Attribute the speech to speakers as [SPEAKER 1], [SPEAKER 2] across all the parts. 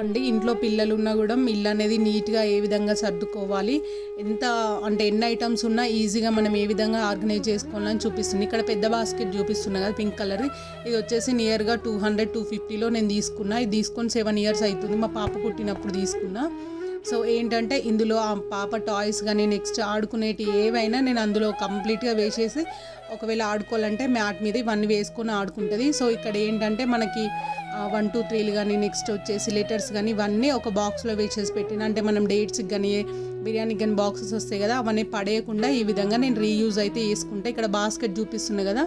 [SPEAKER 1] అండి. ఇంట్లో పిల్లలు ఉన్నా కూడా ఇల్లు అనేది నీట్గా ఏ విధంగా సర్దుకోవాలి ఎంత అంటే ఎన్ని ఐటమ్స్ ఉన్నా ఈజీగా మనం ఏ విధంగా ఆర్గనైజ్ చేసుకోవాలని చూపిస్తుంది. ఇక్కడ పెద్ద బాస్కెట్ చూపిస్తున్నా కదా పింక్ కలర్ ఇది వచ్చేసి నియర్గా టూ హండ్రెడ్ టూ ఫిఫ్టీలో నేను తీసుకున్నా. ఇది తీసుకొని సెవెన్ ఇయర్స్ అవుతుంది. మా పాప పుట్టినప్పుడు తీసుకున్నా. సో ఏంటంటే ఇందులో ఆ పాప టాయ్స్ కానీ నెక్స్ట్ ఆడుకునేటి ఏవైనా నేను అందులో కంప్లీట్గా వేసేసి ఒకవేళ ఆడుకోవాలంటే మ్యాట్ మీద ఇవన్నీ వేసుకొని ఆడుకుంటుంది. సో ఇక్కడ ఏంటంటే మనకి వన్ టూ త్రీలు కానీ నెక్స్ట్ వచ్చేసి లెటర్స్ కానీ ఇవన్నీ ఒక బాక్స్లో వేసేసి పెట్టిన అంటే మనం డేట్స్కి కానీ బిర్యానీ కానీ బాక్సెస్ వస్తాయి కదా అవన్నీ పడేయకుండా ఈ విధంగా నేను రీయూజ్ అయితే వేసుకుంటా ఇక్కడ బాస్కెట్ చూపిస్తుంది కదా.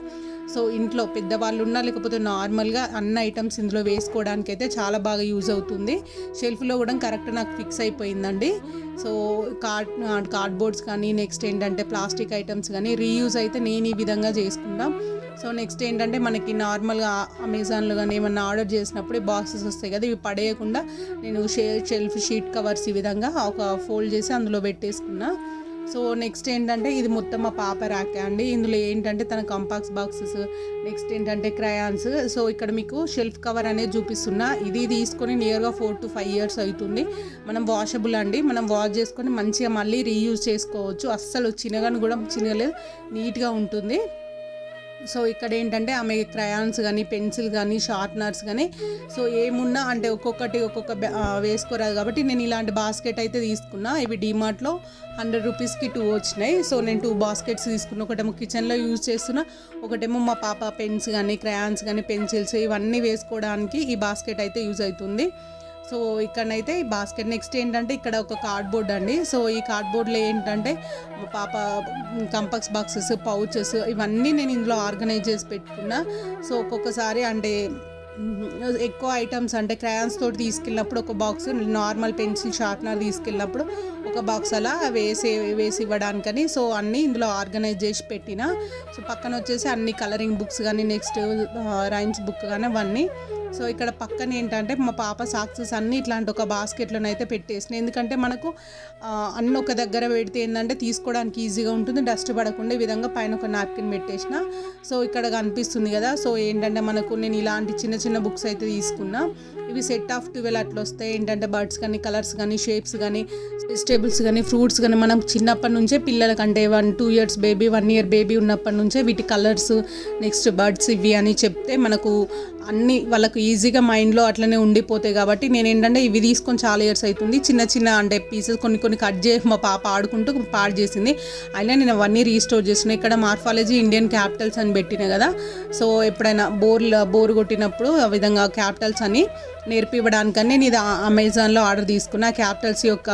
[SPEAKER 1] సో ఇంట్లో పెద్దవాళ్ళు ఉన్నా లేకపోతే నార్మల్గా అన్ని ఐటమ్స్ ఇందులో వేసుకోవడానికి అయితే చాలా బాగా యూజ్ అవుతుంది. షెల్ఫ్లో కూడా కరెక్ట్ నాకు ఫిక్స్ అయిపోయిందండి. సో కార్డ్ కార్డ్బోర్డ్స్ కానీ నెక్స్ట్ ఏంటంటే ప్లాస్టిక్ ఐటమ్స్ కానీ రీయూజ్ అయితే నేను ఈ విధంగా చేసుకుంటాం. సో నెక్స్ట్ ఏంటంటే మనకి నార్మల్గా అమెజాన్లో కానీ ఏమన్నా ఆర్డర్ చేసినప్పుడు బాక్సెస్ వస్తాయి కదా ఇవి పడేయకుండా నేను షే షెల్ఫ్ షీట్ కవర్స్ ఈ విధంగా ఒక ఫోల్డ్ చేసి అందులో పెట్టేసుకున్నా. సో నెక్స్ట్ ఏంటంటే ఇది మొత్తం మా పాప రాకే అండి. ఇందులో ఏంటంటే తన కంపాక్స్ బాక్సెస్ నెక్స్ట్ ఏంటంటే క్రయాన్స్ సో ఇక్కడ మీకు షెల్ఫ్ కవర్ అనేది చూపిస్తున్నా. ఇది తీసుకొని నియర్గా ఫోర్ టు ఫైవ్ ఇయర్స్ అవుతుంది. మనం వాషబుల్ అండి. మనం వాష్ చేసుకొని మంచిగా మళ్ళీ రీయూజ్ చేసుకోవచ్చు. అస్సలు చిన్నగాని కూడా చిన్నగలేదు నీట్గా ఉంటుంది. సో ఇక్కడ ఏంటంటే ఆమె క్రయాన్స్ కానీ పెన్సిల్ కానీ షార్ప్నర్స్ కానీ సో ఏమున్నా అంటే ఒక్కొక్కటి ఒక్కొక్క వేసుకోరాదు కాబట్టి నేను ఇలాంటి బాస్కెట్ అయితే తీసుకున్నా. ఇవి డిమార్ట్లో హండ్రెడ్ రూపీస్కి టూ వచ్చినాయి. సో నేను టూ బాస్కెట్స్ తీసుకున్నా. ఒకటేమో కిచెన్లో యూజ్ చేస్తున్నా. ఒకటేమో మా పాప పెన్స్ కానీ క్రయాన్స్ కానీ పెన్సిల్స్ ఇవన్నీ వేసుకోవడానికి ఈ బాస్కెట్ అయితే యూజ్ అవుతుంది. సో ఇక్కడనైతే ఈ బాస్కెట్ నెక్స్ట్ ఏంటంటే ఇక్కడ ఒక కార్డ్బోర్డ్ అండి. సో ఈ కార్డ్బోర్డ్లో ఏంటంటే పాప కంపక్స్ బాక్సెస్ పౌచెస్ ఇవన్నీ నేను ఇందులో ఆర్గనైజ్ చేసి పెట్టుకున్నా. సో ఒక్కొక్కసారి అంటే ఎక్కువ ఐటమ్స్ అంటే క్రయాన్స్ తోటి తీసుకెళ్ళినప్పుడు ఒక బాక్స్ నార్మల్ పెన్సిల్ షార్ప్నర్ తీసుకెళ్ళినప్పుడు ఒక బాక్స్ అలా వేసి వేసి ఇవ్వడానికని. సో అన్నీ ఇందులో ఆర్గనైజ్ చేసి పెట్టిన. సో పక్కన వచ్చేసి అన్ని కలరింగ్ బుక్స్ కానీ నెక్స్ట్ రైమ్స్ బుక్ కానీ అవన్నీ సో ఇక్కడ పక్కన ఏంటంటే మా పాప సాక్సెస్ అన్ని ఇట్లాంటి ఒక బాస్కెట్లోనైతే పెట్టేసిన ఎందుకంటే మనకు అన్ని ఒక దగ్గర పెడితే ఏంటంటే తీసుకోవడానికి ఈజీగా ఉంటుంది డస్ట్ పడకుండా ఈ విధంగా పైన ఒక నాప్కిన్ పెట్టేసిన. సో ఇక్కడ కనిపిస్తుంది కదా సో ఏంటంటే మనకు నేను ఇలాంటి చిన్న చిన్న బుక్స్ అయితే తీసుకున్నా. ఇవి సెట్ ఆఫ్ ట్వెల్వ్ అట్లా వస్తాయి. ఏంటంటే బర్డ్స్ కానీ కలర్స్ కానీ షేప్స్ కానీ వెజిటేబుల్స్ కానీ ఫ్రూట్స్ కానీ మనం చిన్నప్పటి నుంచే పిల్లలకంటే one two years baby one year baby ఉన్నప్పటి నుంచే వీటి కలర్స్ నెక్స్ట్ బర్డ్స్ ఇవి అని చెప్తే మనకు అన్ని వాళ్ళకు ఈజీగా మైండ్లో అట్లనే ఉండిపోతాయి కాబట్టి నేను ఏంటంటే ఇవి తీసుకొని చాలా ఇయర్స్ అవుతుంది చిన్న చిన్న అంటే పీసెస్ కొన్ని కొన్ని కట్ చేసి మా పాప ఆడుకుంటూ పాడు చేసింది. అయినా నేను అవన్నీ రీస్టోర్ చేసిన ఇక్కడ మార్ఫాలజీ ఇండియన్ క్యాపిటల్స్ అని పెట్టిన కదా సో ఎప్పుడైనా బోర్ బోర్ కొట్టినప్పుడు ఆ విధంగా క్యాపిటల్స్ అని నేర్పివ్వడానికని నేను ఇది అమెజాన్లో ఆర్డర్ తీసుకున్న. క్యాపిటల్స్ యొక్క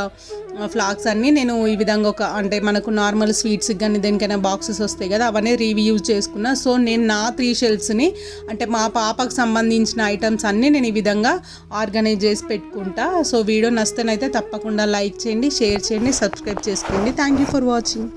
[SPEAKER 1] ఫ్లాగ్స్ అన్నీ నేను ఈ విధంగా ఒక అంటే మనకు నార్మల్ స్వీట్స్కి కానీ దేనికైనా బాక్సెస్ వస్తాయి కదా అవన్నీ రీయూజ్ చేసుకున్నా. సో నేను నా త్రీ షెల్స్ని అంటే మా పాపకు సంబంధించిన ఐటమ్స్ అన్నీ నేను ఈ విధంగా ఆర్గనైజ్ చేసి పెట్టుకుంటా. సో వీడియో నచ్చితేనైతే తప్పకుండా లైక్ చేయండి షేర్ చేయండి సబ్స్క్రైబ్ చేసుకోండి. Thank you for watching.